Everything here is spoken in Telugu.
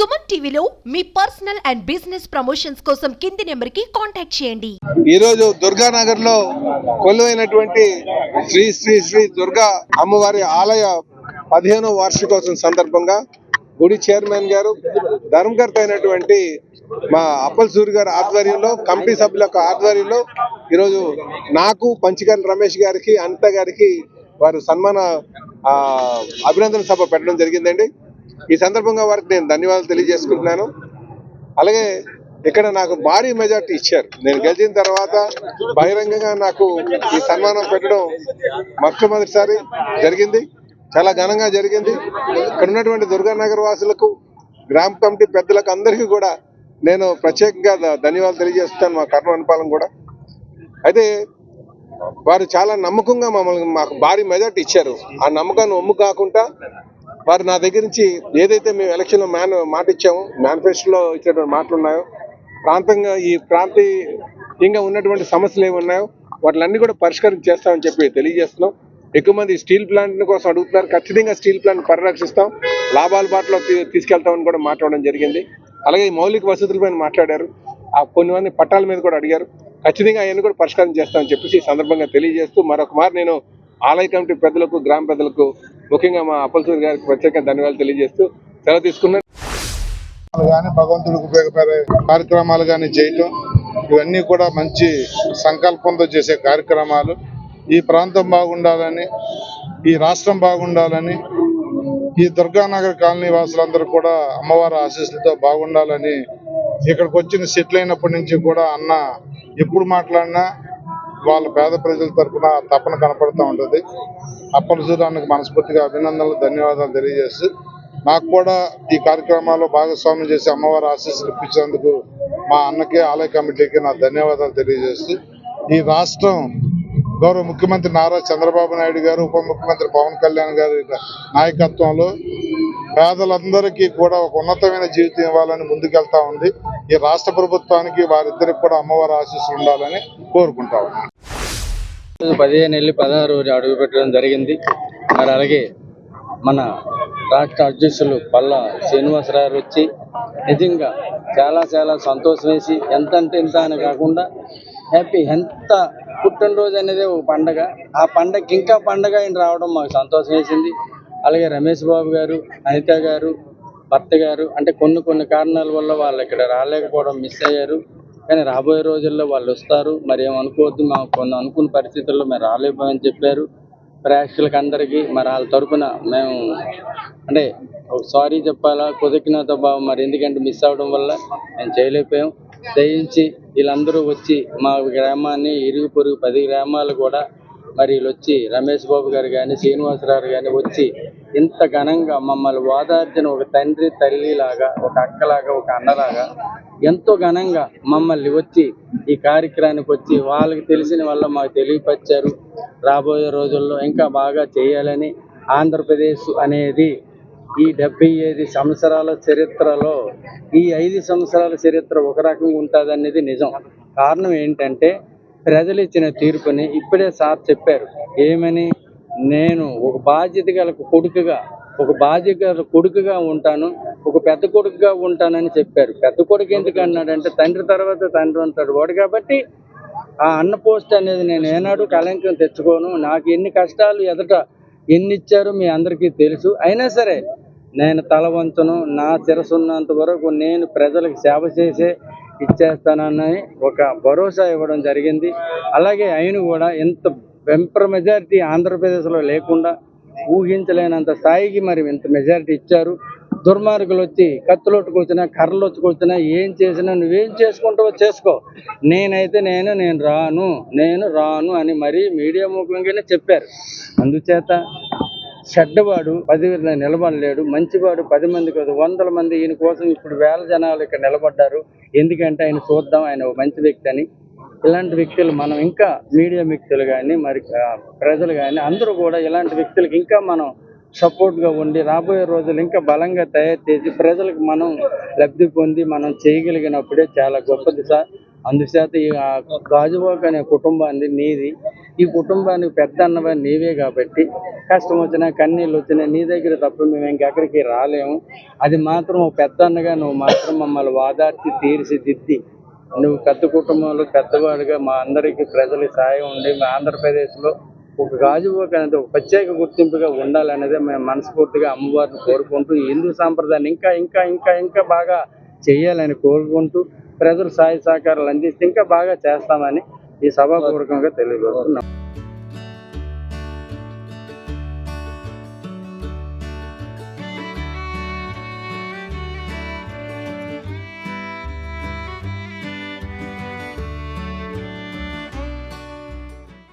సుమన్ టీవీలో మీ పర్సనల్ అండ్ బిజినెస్ ప్రమోషన్స్ కోసం కింది నెంబర్కి కాంటాక్ట్ చేయండి. ఈరోజు దుర్గానగర్లో కొలువైనటువంటి శ్రీ శ్రీ శ్రీ దుర్గా అమ్మవారి ఆలయ పదిహేనో వార్షికోత్సవం సందర్భంగా గుడి చైర్మన్ గారు ధర్మకర్త అయినటువంటి మా అప్పల్ సూరి గారి ఆధ్వర్యంలో కమిటీ సభ్యుల యొక్క ఆధ్వర్యంలో ఈరోజు నాకు పంచకర్ల రమేష్ గారికి అనిత గారికి వారు సన్మాన అభినందన సభ పెట్టడం జరిగిందండి. ఈ సందర్భంగా వారికి నేను ధన్యవాదాలు తెలియజేసుకుంటున్నాను. అలాగే ఇక్కడ నాకు భారీ మెజార్టీ ఇచ్చారు. నేను గెలిచిన తర్వాత బహిరంగంగా నాకు ఈ సన్మానం పెట్టడం మొట్టమొదటిసారి జరిగింది. చాలా ఘనంగా జరిగింది. ఇక్కడ ఉన్నటువంటి దుర్గానగర్ వాసులకు గ్రామ కమిటీ పెద్దలకు అందరికీ కూడా నేను ప్రత్యేకంగా ధన్యవాదాలు తెలియజేస్తాను మా కర్మ అనుపాలం కూడా. అయితే వారు చాలా నమ్మకంగా మమ్మల్ని మాకు భారీ మెజార్టీ ఇచ్చారు. ఆ నమ్మకాన్ని ఒమ్ము కాకుండా వారు నా దగ్గర నుంచి ఏదైతే మేము ఎలక్షన్లో మ్యాన్ మాట ఇచ్చామో మేనిఫెస్టోలో ఇచ్చినటువంటి మాటలు ఉన్నాయో ప్రాంతంగా ఈ ప్రాంతీయంగా ఉన్నటువంటి సమస్యలు ఏమి ఉన్నాయో వాటిలన్నీ కూడా పరిష్కారం చేస్తామని చెప్పి తెలియజేస్తున్నాం. ఎక్కువ మంది స్టీల్ ప్లాంట్ కోసం అడుగుతున్నారు. ఖచ్చితంగా స్టీల్ ప్లాంట్ పరిరక్షిస్తాం. లాభాల బాటలో తీసుకెళ్తామని కూడా మాట్లాడడం జరిగింది. అలాగే ఈ మౌలిక వసతులపైన మాట్లాడారు. ఆ కొన్ని మంది పట్టాల మీద కూడా అడిగారు. ఖచ్చితంగా అవన్నీ కూడా పరిష్కారం చేస్తామని చెప్పేసి ఈ సందర్భంగా తెలియజేస్తూ మరొక మారు నేను ఆలయ కమిటీ పెద్దలకు గ్రామ పెద్దలకు ముఖ్యంగా మా అప్పలసూరి గారికి ప్రత్యేక ధన్యవాదాలు తెలియజేస్తూ సెలవు తీసుకున్నాను కానీ భగవంతుడికి ఉపయోగపడే కార్యక్రమాలు కానీ చేయటం ఇవన్నీ కూడా మంచి సంకల్పంతో చేసే కార్యక్రమాలు. ఈ ప్రాంతం బాగుండాలని ఈ రాష్ట్రం బాగుండాలని ఈ దుర్గానగర్ కాలనీ వాసులందరూ కూడా అమ్మవారి ఆశీస్సులతో బాగుండాలని ఇక్కడికి వచ్చిన సెటిల్ అయినప్పటి నుంచి కూడా అన్న ఎప్పుడు మాట్లాడినా వాళ్ళ పేద ప్రజల తరపున తపన కనపడుతూ ఉంటుంది. అప్పల సూర్యానికి మనస్ఫూర్తిగా అభినందనలు ధన్యవాదాలు తెలియజేస్తూ నాకు కూడా ఈ కార్యక్రమాల్లో భాగస్వామ్యం చేసి అమ్మవారి ఆశీస్సులు ఇప్పించేందుకు మా అన్నకి ఆలయ కమిటీకి నా ధన్యవాదాలు తెలియజేస్తూ ఈ రాష్ట్రం గౌరవ ముఖ్యమంత్రి నారా చంద్రబాబు నాయుడు గారు ఉప ముఖ్యమంత్రి పవన్ కళ్యాణ్ గారి నాయకత్వంలో పేదలందరికీ కూడా ఒక ఉన్నతమైన జీవితం ఇవ్వాలని ముందుకెళ్తా ఉంది. ఈ రాష్ట్ర ప్రభుత్వానికి వారిద్దరికి కూడా అమ్మవారి ఆశీస్సులు ఉండాలని కోరుకుంటా ఉన్నాను పదిహేను వెళ్ళి పదహారు రోజు అడుగు పెట్టడం జరిగింది. మరి అలాగే మన రాష్ట్ర అధ్యక్షులు పల్లా శ్రీనివాసరావు వచ్చి నిజంగా చాలా చాలా సంతోషం వేసి ఎంత అంటే ఎంత అని కాకుండా హ్యాపీ ఎంత పుట్టినరోజు అనేది ఒక పండగ. ఆ పండగకి ఇంకా పండగ ఆయన రావడం మాకు సంతోషం వేసింది. అలాగే రమేష్ బాబు గారు అనిత గారు భర్త గారు అంటే కొన్ని కొన్ని కారణాల వల్ల వాళ్ళు ఇక్కడ రాలేకపోవడం మిస్ అయ్యారు. కానీ రాబోయే రోజుల్లో వాళ్ళు వస్తారు. మరి ఏమనుకోవద్దు మాకు కొన్ని అనుకున్న పరిస్థితుల్లో మేము రాలేకపోయామని చెప్పారు. ప్రేక్షకులకి అందరికీ మరి వాళ్ళ తరఫున మేము అంటే సారీ చెప్పాలా కుదికినతో బాబు మరి ఎందుకంటే మిస్ అవ్వడం వల్ల మేము చేయలేకపోయాం. దయించి వీళ్ళందరూ వచ్చి మా గ్రామాన్ని ఇరుగు పొరుగు పది గ్రామాలు కూడా మరి వీళ్ళు వచ్చి రమేష్ బాబు గారు కానీ శ్రీనివాసరావు కానీ వచ్చి ఇంత ఘనంగా మమ్మల్ని ఓదార్చిన ఒక తండ్రి తల్లి లాగా ఒక అక్కలాగా ఒక అన్నలాగా ఎంతో ఘనంగా మమ్మల్ని వచ్చి ఈ కార్యక్రమానికి వచ్చి వాళ్ళకి తెలిసిన వల్ల మాకు తెలియపరిచారు. రాబోయే రోజుల్లో ఇంకా బాగా చేయాలని ఆంధ్రప్రదేశ్ అనేది ఈ డెబ్బై ఐదు సంవత్సరాల చరిత్రలో ఈ ఐదు సంవత్సరాల చరిత్ర ఒక రకంగా ఉంటుంది అనేది నిజం. కారణం ఏంటంటే ప్రజలు ఇచ్చిన తీర్పుని ఇప్పుడే సార్ చెప్పారు. ఏమని? నేను ఒక బాధ్యత గల కొడుకుగా ఒక బాధ్యత గల కొడుకుగా ఉంటాను ఒక పెద్ద కొడుకుగా ఉంటానని చెప్పారు. పెద్ద కొడుకు ఎందుకు అన్నాడంటే తండ్రి తర్వాత తండ్రి ఉంటాడు వాడు కాబట్టి ఆ అన్న పోస్ట్ అనేది నేను ఏనాడు కళంకం తెచ్చుకోను. నాకు ఎన్ని కష్టాలు ఎదుట ఎన్ని ఇచ్చారో మీ అందరికీ తెలుసు. అయినా సరే నేను తల వంచను నా శిరస్సు వరకు నేను ప్రజలకు సేవ చేసే ఇచ్చేస్తానని ఒక భరోసా ఇవ్వడం జరిగింది. అలాగే ఆయన కూడా ఎంత వెంపర్ మెజారిటీ ఆంధ్రప్రదేశ్లో లేకుండా ఊహించలేనంత స్థాయికి మరి ఇంత మెజారిటీ ఇచ్చారు. దుర్మార్గులు వచ్చి కత్తులొట్టుకొచ్చినా కర్రలు ఏం చేసినా నువ్వేం చేసుకుంటావో చేసుకో. నేనైతే నేను నేను రాను నేను రాను అని మరీ మీడియా ముఖంగానే చెప్పారు. అందుచేత చెడ్డవాడు పదివేల నిలబడలేడు మంచివాడు పది మంది కాదు వందల మంది ఈయన కోసం ఇప్పుడు వేల జనాలు ఇక్కడ నిలబడ్డారు. ఎందుకంటే ఆయన చూద్దాం ఆయన ఒక మంచి వ్యక్తి అని. ఇలాంటి వ్యక్తులు మనం ఇంకా మీడియా వ్యక్తులు కానీ మరి ప్రజలు కానీ అందరూ కూడా ఇలాంటి వ్యక్తులకు ఇంకా మనం సపోర్ట్గా ఉండి రాబోయే రోజులు ఇంకా బలంగా తయారు చేసి ప్రజలకు మనం లబ్ధి పొంది మనం చేయగలిగినప్పుడే చాలా గొప్పది సార్ అందుచేత ఈ ఆ అనే కుటుంబాన్ని నీది. ఈ కుటుంబానికి పెద్ద అన్నవా నీవే కాబట్టి కష్టం వచ్చినా కన్నీళ్ళు వచ్చినా నీ దగ్గర తప్ప మేము ఇంకెక్కడికి రాలేము. అది మాత్రం పెద్ద అన్నగా నువ్వు మాత్రం మమ్మల్ని వాదార్చి తీర్చిదిద్ది. నువ్వు పెద్ద కుటుంబంలో పెద్దవాడిగా మా అందరికీ ప్రజలు సాయం ఉండి మా ఆంధ్రప్రదేశ్లో ఒక గాజువాక అనేది ఒక ప్రత్యేక గుర్తింపుగా ఉండాలనేది మేము మనస్ఫూర్తిగా అమ్మవారిని కోరుకుంటూ హిందూ సాంప్రదాయాన్ని ఇంకా ఇంకా ఇంకా ఇంకా బాగా చేయాలని కోరుకుంటూ ప్రజలు సహాయ సహకారాలు అందిస్తే ఇంకా బాగా చేస్తామని ఈ సభాపూర్వకంగా తెలియజేస్తున్నాం.